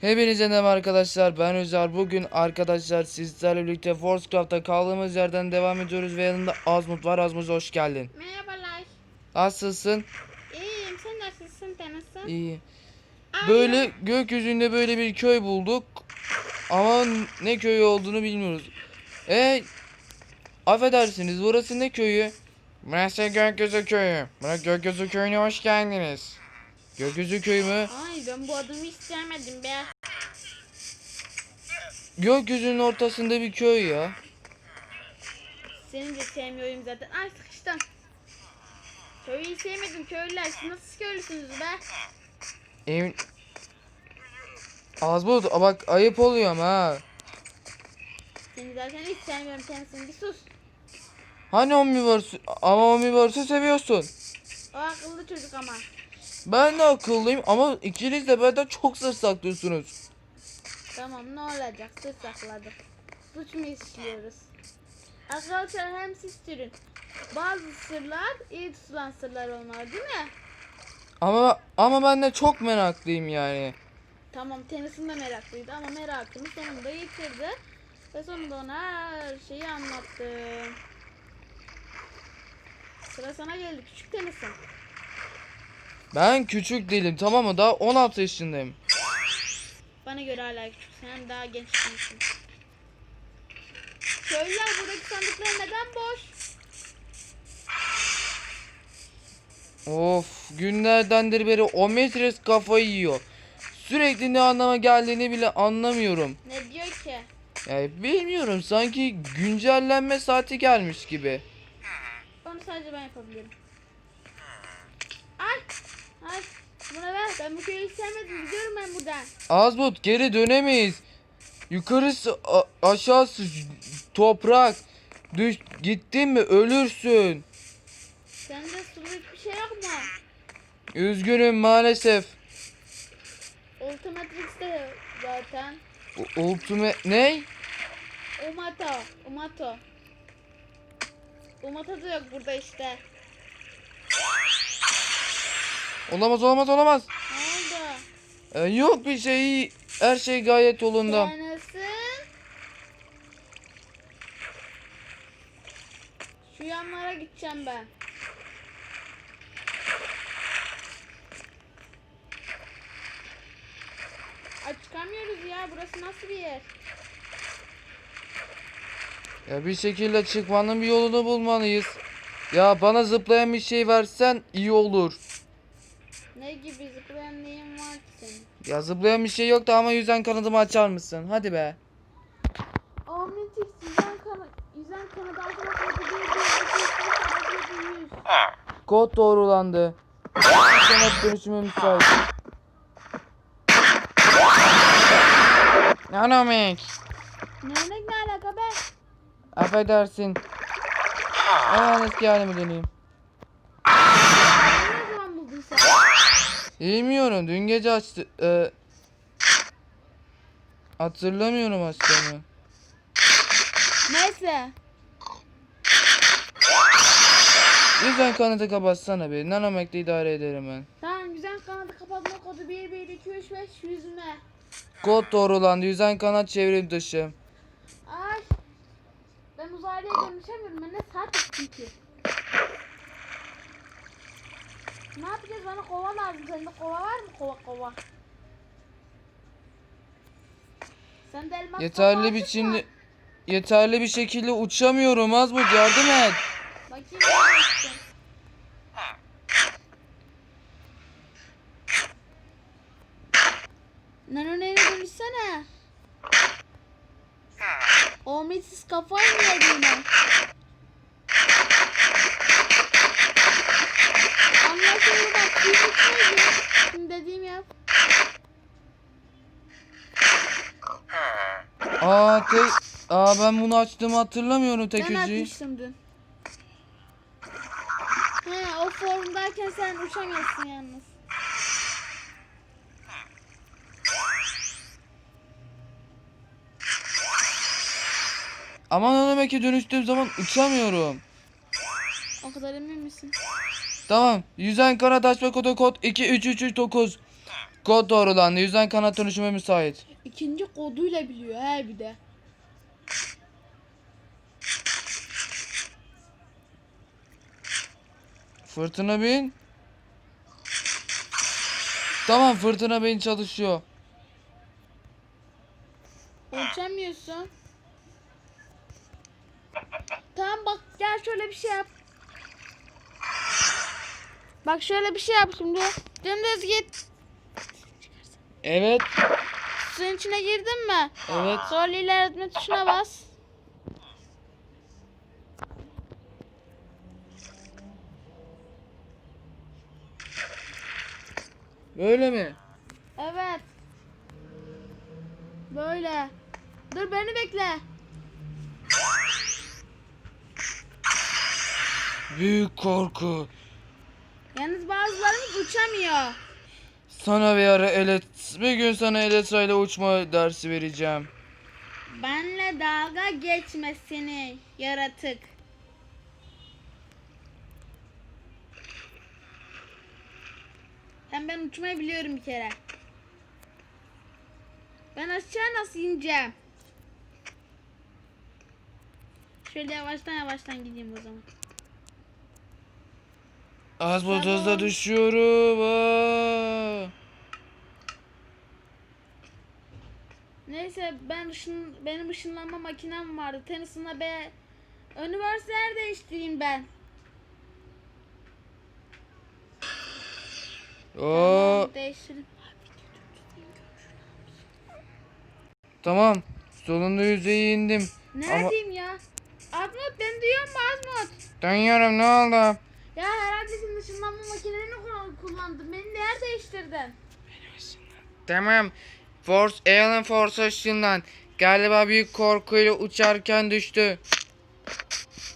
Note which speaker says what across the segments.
Speaker 1: Hepinize merhaba arkadaşlar ben Özer bugün arkadaşlar sizlerle birlikte Forcecraft'ta kaldığımız yerden devam ediyoruz ve yanında Azmut var Azmut hoş geldin
Speaker 2: Merhabalar.
Speaker 1: Nasılsın?
Speaker 2: İyiyim. Sen nasılsın? Tanısın.
Speaker 1: İyi Böyle gökyüzünde böyle bir köy bulduk ama ne köyü olduğunu bilmiyoruz E affedersiniz burası ne köyü? Burası Gökyüzü Köyü Burası Gökyüzü Köyü'ne hoş geldiniz Gökyüzü Köyü mü?
Speaker 2: Ay ben bu adımı istemedim be.
Speaker 1: Gökyüzünün ortasında bir köy ya
Speaker 2: Seni de sevmiyorum zaten. Ay sıkıştım. Köyü sevmedim köylüler. Siz nasıl köylüsünüz be?
Speaker 1: Emin... Az bu bak ayıp oluyor ama ha.
Speaker 2: Seni zaten hiç sevmiyorum. Tanısın bir sus.
Speaker 1: Hani Omniverse ama Omniverse'ı seviyorsun.
Speaker 2: O akıllı çocuk ama.
Speaker 1: Ben de akıllıyım ama ikiniz de benden çok sır saklıyorsunuz.
Speaker 2: Tamam ne olacak? Sır sakladık. Suç mu işliyoruz? Arkadaşlar hem siz sürün. Bazı sırlar iyi tutulan sırlar olmalı değil mi?
Speaker 1: Ama ama ben de çok meraklıyım yani.
Speaker 2: Tamam Tennyson da meraklıydı ama merakını sonunda yitirdi. Ve sonunda ona her şeyi anlattım. Sıra sana geldi küçük Tennyson.
Speaker 1: Ben küçük değilim tamam mı? Daha 16 yaşındayım.
Speaker 2: Bana göre hala küçük. Sen daha genç değilsin. Köylüler buradaki sandıklar neden boş?
Speaker 1: Of günlerdendir beri Ometres kafayı yiyor. Sürekli ne anlama geldiğini bile anlamıyorum.
Speaker 2: Ne diyor ki?
Speaker 1: Yani bilmiyorum sanki güncellenme saati gelmiş gibi.
Speaker 2: Onu sadece ben yapabilirim. Ay! Ay! Buna ver. Ben bu köyü sevmedim. Gidiyorum ben buradan.
Speaker 1: Azbut geri dönemeyiz. Yukarısı aşağısı toprak. Düş gittin mi ölürsün.
Speaker 2: Sende sulu hiçbir şey yok mu?
Speaker 1: Üzgünüm maalesef.
Speaker 2: Ultimatrix'te zaten.
Speaker 1: U- Ultime ne?
Speaker 2: Umato. Umato. Umato da yok burada işte.
Speaker 1: Olamaz olamaz olamaz.
Speaker 2: Ne oldu?
Speaker 1: Ee, yok bir şey. Her şey gayet yolunda.
Speaker 2: Tanısın. Şu yanlara gideceğim ben. Ay çıkamıyoruz ya. Burası nasıl bir yer?
Speaker 1: Ya bir şekilde çıkmanın bir yolunu bulmalıyız. Ya bana zıplayan bir şey versen iyi olur.
Speaker 2: Ne gibi zıplayan neyin var ki senin?
Speaker 1: Ya zıplayan bir şey yoktu ama yüzden kanadımı açar mısın? Hadi be.
Speaker 2: Omnitrix yüzen kanı, yüzen kanadı bir, yüz.
Speaker 1: Kod doğrulandı. Sanat dönüşümü müsait. Nanomik.
Speaker 2: Örnek ne alaka be?
Speaker 1: Affedersin. Hemen eski halime döneyim.
Speaker 2: Ne zaman buldun sen?
Speaker 1: Bilmiyorum dün gece açtı. Ee, hatırlamıyorum açtığımı.
Speaker 2: Neyse.
Speaker 1: Yüzden kanadı kapatsana bir. Nanomek'te idare ederim ben.
Speaker 2: Tamam güzel kanadı kapatma kodu 1 1 2 3 5 yüzme.
Speaker 1: Kod doğrulandı. Yüzden kanat çevrim dışı.
Speaker 2: Uzaylıya dönüşemiyorum. Ben ne saat ki? Ne yapacağız? Bana kova lazım. Sende kova var mı? Kova kova. Sende elmas
Speaker 1: Yeterli biçimde yeterli bir şekilde uçamıyorum Azmut yardım et.
Speaker 2: Bakayım. Nano neyine dönüşsene. O ümitsiz kafayı mı yedi yine? Anlaşıldı bak. Neydi? Şimdi dediğim yap.
Speaker 1: Aa te Aa ben bunu açtığımı hatırlamıyorum tek
Speaker 2: Ben
Speaker 1: yüzüğü.
Speaker 2: atmıştım dün. He o formdayken sen uçamıyorsun yalnız.
Speaker 1: Ama Nanomek'e dönüştüğüm zaman uçamıyorum.
Speaker 2: O kadar emin misin?
Speaker 1: Tamam. Yüzen kanat açma kodu kod 23339. Kod doğrulandı. Yüzden kanat dönüşüme müsait.
Speaker 2: İkinci koduyla biliyor he bir de.
Speaker 1: Fırtına bin. Tamam fırtına bin çalışıyor.
Speaker 2: Uçamıyorsun. Tamam bak gel şöyle bir şey yap. Bak şöyle bir şey yap şimdi. Dümdüz git.
Speaker 1: Evet.
Speaker 2: Suyun içine girdin mi?
Speaker 1: Evet.
Speaker 2: Sonra ilerletme tuşuna bas.
Speaker 1: Böyle mi?
Speaker 2: Evet. Böyle. Dur beni bekle.
Speaker 1: Büyük korku.
Speaker 2: Yalnız bazılarımız uçamıyor.
Speaker 1: Sana bir ara elet bir gün sana Eletra ile uçma dersi vereceğim.
Speaker 2: Benle dalga geçme seni yaratık. Hem ben uçmayı biliyorum bir kere. Ben aşağı nasıl ineceğim? Şöyle yavaştan yavaştan gideyim o zaman.
Speaker 1: Az bu hızla düşüyorum. Aa.
Speaker 2: Neyse ben ışın, benim ışınlanma makinem vardı. Tenison'la be üniversite yer değiştireyim ben.
Speaker 1: Oo,
Speaker 2: Tamam, değiştirin.
Speaker 1: tamam. Sonunda yüzeye indim.
Speaker 2: Neredeyim ya? Azmut ben duyuyor mu Azmut?
Speaker 1: Dönüyorum ne oldu?
Speaker 2: Ya herhalde senin ışınlanma makinelerini kullan- kullandın. Beni de yer değiştirdin.
Speaker 1: Tamam. Force Alien Force ışığından galiba büyük korkuyla uçarken düştü.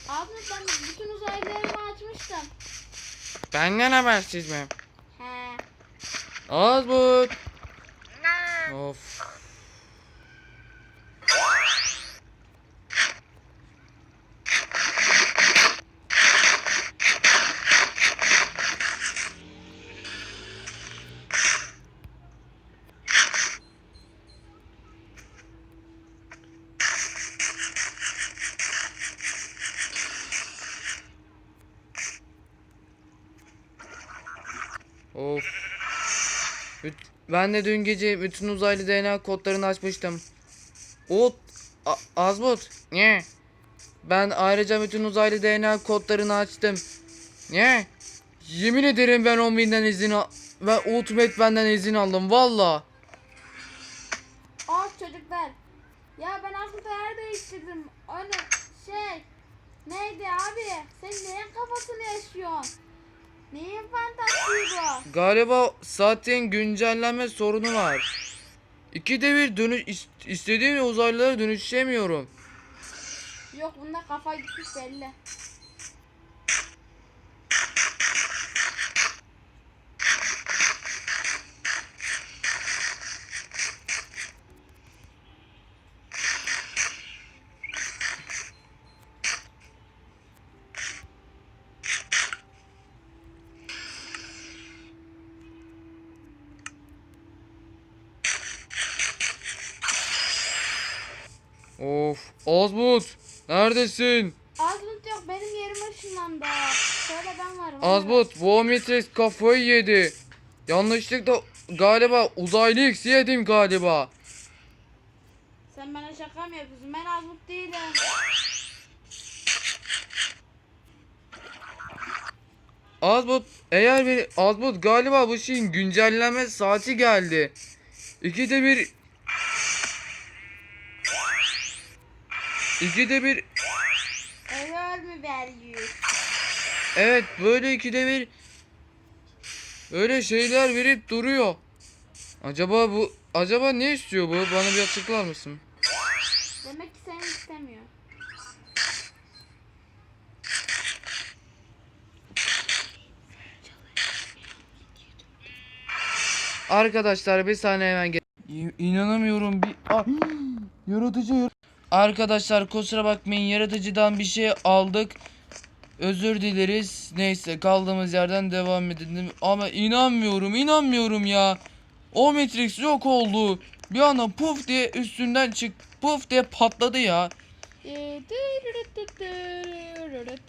Speaker 2: Azmut ben bütün uzaylılarımı açmıştım.
Speaker 1: Benden habersiz mi?
Speaker 2: He.
Speaker 1: Azbut. Of. Of. Ben de dün gece bütün uzaylı DNA kodlarını açmıştım. O A- Azmut. Ne? Ben ayrıca bütün uzaylı DNA kodlarını açtım. Ne? Yemin ederim ben 10 binden izin al ve Ultimate benden izin aldım valla.
Speaker 2: Al çocuklar. Ya ben Azmut'a yer değiştirdim. Onu şey neydi abi? Sen neyin kafasını yaşıyorsun? Neyin fantazisi bu?
Speaker 1: Galiba zaten güncellenme sorunu var. İkide bir dönüş is- istediğim uzaylılara dönüşemiyorum.
Speaker 2: Yok bunda kafa gitmiş belli.
Speaker 1: Of, Azmut, neredesin?
Speaker 2: Azmut yok benim yerime ışınlandı. Şöyle ben varım.
Speaker 1: Azmut, Vomitrix kafayı yedi. Yanlışlıkla galiba uzaylı X yedim galiba.
Speaker 2: Sen bana şaka mı yapıyorsun? Ben Azmut değilim.
Speaker 1: Azmut, eğer bir Azmut galiba bu şeyin güncelleme saati geldi. İkide bir İkide bir
Speaker 2: Error mü veriyor?
Speaker 1: evet böyle ikide bir öyle şeyler verip duruyor. Acaba bu acaba ne istiyor bu? Bana bir açıklar mısın?
Speaker 2: Demek ki seni istemiyor.
Speaker 1: Arkadaşlar bir saniye hemen gel. İnanamıyorum bir Ah, yaratıcı yar- Arkadaşlar kusura bakmayın yaratıcıdan bir şey aldık. Özür dileriz. Neyse kaldığımız yerden devam edelim. Ama inanmıyorum inanmıyorum ya. O Matrix yok oldu. Bir anda puf diye üstünden çık puf diye patladı ya.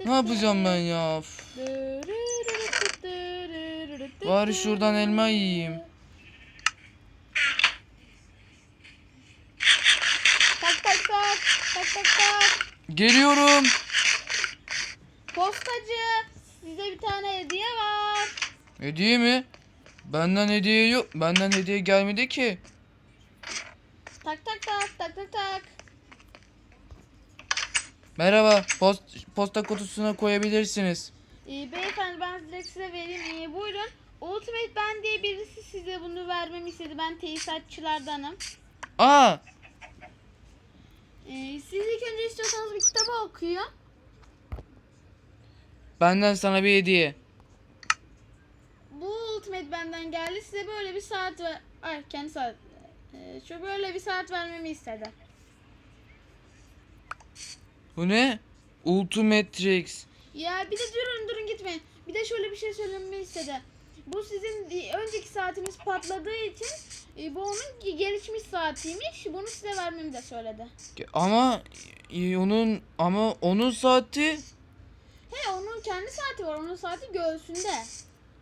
Speaker 1: Ne yapacağım ben ya? Bari şuradan elma yiyeyim.
Speaker 2: Tak tak tak. Tak.
Speaker 1: Geliyorum.
Speaker 2: Postacı. Size bir tane hediye var.
Speaker 1: Hediye mi? Benden hediye yok. Benden hediye gelmedi ki.
Speaker 2: Tak tak tak tak tak tak.
Speaker 1: Merhaba. Post, posta kutusuna koyabilirsiniz.
Speaker 2: Ee, beyefendi ben direkt size vereyim. Ee, buyurun. Ultimate Ben diye birisi size bunu vermemi istedi. Ben tesisatçılardanım.
Speaker 1: Aa,
Speaker 2: önce istiyorsanız bir kitabı okuyun.
Speaker 1: benden sana bir hediye.
Speaker 2: Bu Ultimate benden geldi. Size böyle bir saat ver... Ay kendi saat. Ee, şu böyle bir saat vermemi istedi.
Speaker 1: Bu ne? Ultimatrix.
Speaker 2: Ya bir de durun durun gitmeyin. Bir de şöyle bir şey söylememi istedi. Bu sizin önceki saatiniz patladığı için e, bu onun ge- gelişmiş saatiymiş. Bunu size vermemi de söyledi.
Speaker 1: Ama e, onun ama onun saati
Speaker 2: He onun kendi saati var. Onun saati göğsünde.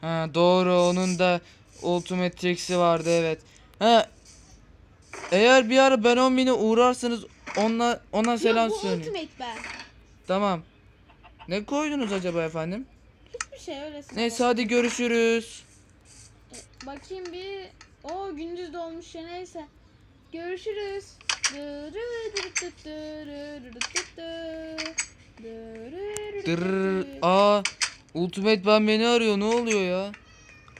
Speaker 1: Ha doğru onun da Ultimatrix'i vardı evet. Ha eğer bir ara ben 10 bine uğrarsanız ona ona selam
Speaker 2: Yok bu
Speaker 1: söyleyin.
Speaker 2: Ultimate ben.
Speaker 1: Tamam. Ne koydunuz acaba efendim?
Speaker 2: Şey öylesine.
Speaker 1: Neyse hadi görüşürüz.
Speaker 2: E, Bakayım bir. O gündüz dolmuş ya neyse. Görüşürüz.
Speaker 1: Dırr. Aa Ultimate ben beni arıyor ne oluyor ya?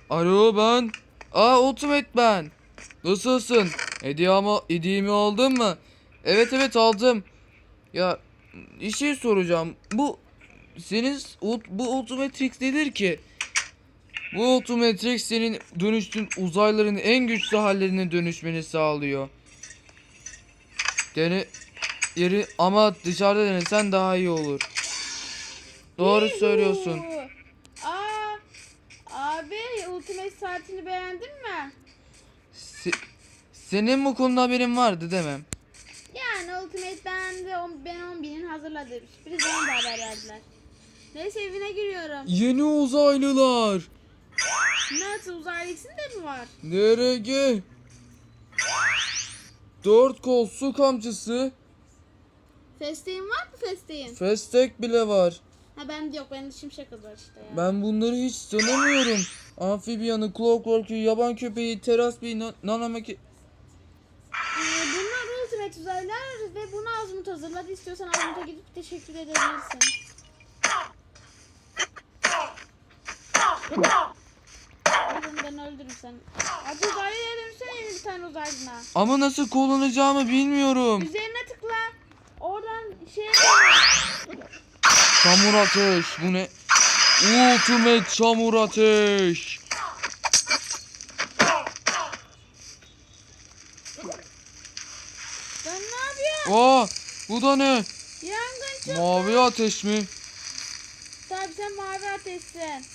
Speaker 1: Alo ben. Aa Ultimate ben. Nasılsın? Hediye ama hediyemi aldın mı? Evet evet aldım. Ya bir şey soracağım. Bu senin bu Ultimatrix nedir ki? Bu Ultimatrix senin dönüştüğün uzayların en güçlü hallerine dönüşmeni sağlıyor. Dene yeri ama dışarıda denesen daha iyi olur. Doğru söylüyorsun.
Speaker 2: Aa, abi Ultimate saatini beğendin mi?
Speaker 1: Se- senin bu konuda haberin vardı mi?
Speaker 2: Yani Ultimate beğendi. Ben 10 binin hazırladım. Sürpriz bana da haber verdiler. Neyse evine giriyorum.
Speaker 1: Yeni uzaylılar.
Speaker 2: Nasıl uzaylı ikisinde mi var?
Speaker 1: DRG. Dört kol su kamçısı.
Speaker 2: Festeğin var mı festeğin?
Speaker 1: Festek bile var.
Speaker 2: Ha bende yok. Bende şimşek hızı var işte ya.
Speaker 1: Ben bunları hiç tanımıyorum. Amfibiyanı, Clockwork'u, yaban köpeği, teras bir nanamaki...
Speaker 2: Ee, bunlar Ultimate uzaylılar ve bunu Azmut hazırladı. İstiyorsan Azmut'a gidip teşekkür edebilirsin. Oğlum ben öldürürüm seni. Hadi uzaylıya dönüşsene bir tane uzaylına.
Speaker 1: Ama nasıl kullanacağımı bilmiyorum.
Speaker 2: Üzerine tıkla. Oradan şey
Speaker 1: Çamur ateş. Bu ne? Ultimate çamur ateş.
Speaker 2: Ben ne yapıyorum?
Speaker 1: Aa, bu da ne?
Speaker 2: Yangın çıktı.
Speaker 1: Mavi ateş mi?
Speaker 2: Tabii sen mavi ateşsin.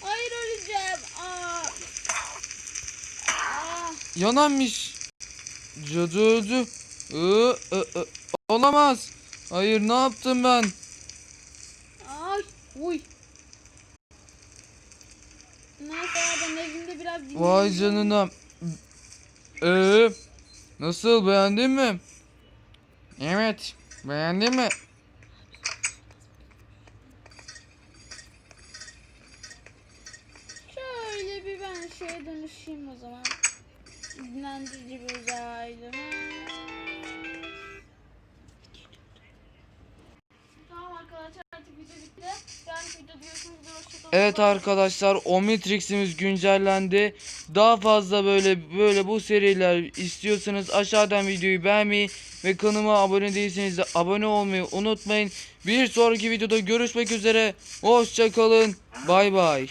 Speaker 2: Hayır öleceğim. Aa. Aa.
Speaker 1: Yananmış. Cadı öldü. Iı, ı, ı. Olamaz. Hayır ne yaptım ben?
Speaker 2: Ay. Uy. Neyse ben evimde biraz dinleneceğim.
Speaker 1: Vay canına. Ee, nasıl beğendin mi? Evet. Beğendin mi? Evet arkadaşlar Omnitrix'imiz güncellendi. Daha fazla böyle böyle bu seriler istiyorsanız aşağıdan videoyu beğenmeyi ve kanalıma abone değilseniz de abone olmayı unutmayın. Bir sonraki videoda görüşmek üzere. Hoşçakalın. Bay bay.